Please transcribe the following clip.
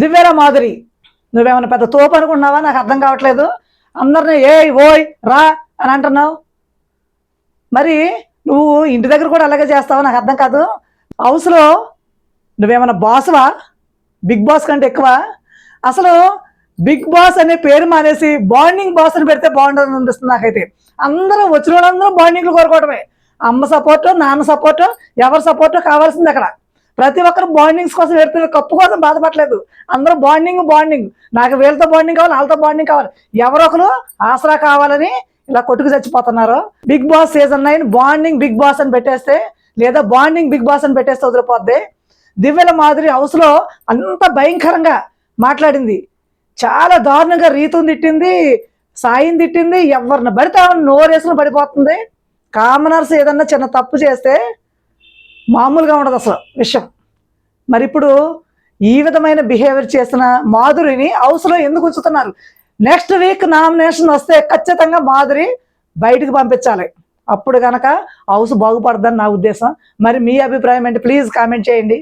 దివ్యరా మాధురి నువ్వేమైనా పెద్ద తోపు అనుకున్నావా నాకు అర్థం కావట్లేదు. అందరిని ఏ ఓయ్ రా అని అంటున్నావు. మరి నువ్వు ఇంటి దగ్గర కూడా అలాగే చేస్తావా? నాకు అర్థం కాదు. హౌస్లో నువ్వేమైనా బాస్వా? బిగ్ బాస్ కంటే ఎక్కువ? అసలు బిగ్ బాస్ అనే పేరు మానేసి బాండింగ్ బాస్ అని పెడితే బాగుండదు అనిపిస్తుంది నాకైతే. అందరూ వచ్చిన వాళ్ళందరూ బాండింగ్లు కోరుకోవడమే అమ్మ సపోర్టు నాన్న సపోర్టు ఎవరి సపోర్టు కావాల్సింది అక్కడ. ప్రతి ఒక్కరు బాండింగ్స్ కోసం పెడుతున్నారు కప్పు కోసం బాధపడలేదు. అందరూ బాండింగ్ బాండింగ్ నాకు వీళ్ళతో బాండింగ్ కావాలి వాళ్ళతో బాండింగ్ కావాలి. ఎవరొకరు ఆసరా కావాలని ఇలా కొట్టుకు చచ్చిపోతున్నారు. Bigg Boss season nine bonding Bigg Boss అని పెట్టేస్తే లేదా బాండింగ్ బిగ్ బాస్ అని పెట్టేస్తే వదిలిపోద్ది. దివ్యల మాదిరి హౌస్లో అంత భయంకరంగా మాట్లాడింది. చాలా దారుణంగా రీతుని తిట్టింది సాయిని తిట్టింది ఎవరిని పడితే ఆమె నోరేసుకుని పడిపోతుంది. కామనర్స్ ఏదన్నా చిన్న తప్పు చేస్తే మామూలుగా ఉండదు అసలు విషయం. మరి ఇప్పుడు ఈ విధమైన బిహేవియర్ చేసిన మాధురిని హౌస్లో ఎందుకు ఉంచుతున్నారు? నెక్స్ట్ వీక్ నామినేషన్ వస్తే ఖచ్చితంగా మాధురి బయటికి పంపించాలి. అప్పుడు కనుక హౌస్ బాగుపడదని నా ఉద్దేశం. మరి మీ అభిప్రాయం ఏంటి? ప్లీజ్ కామెంట్ చేయండి.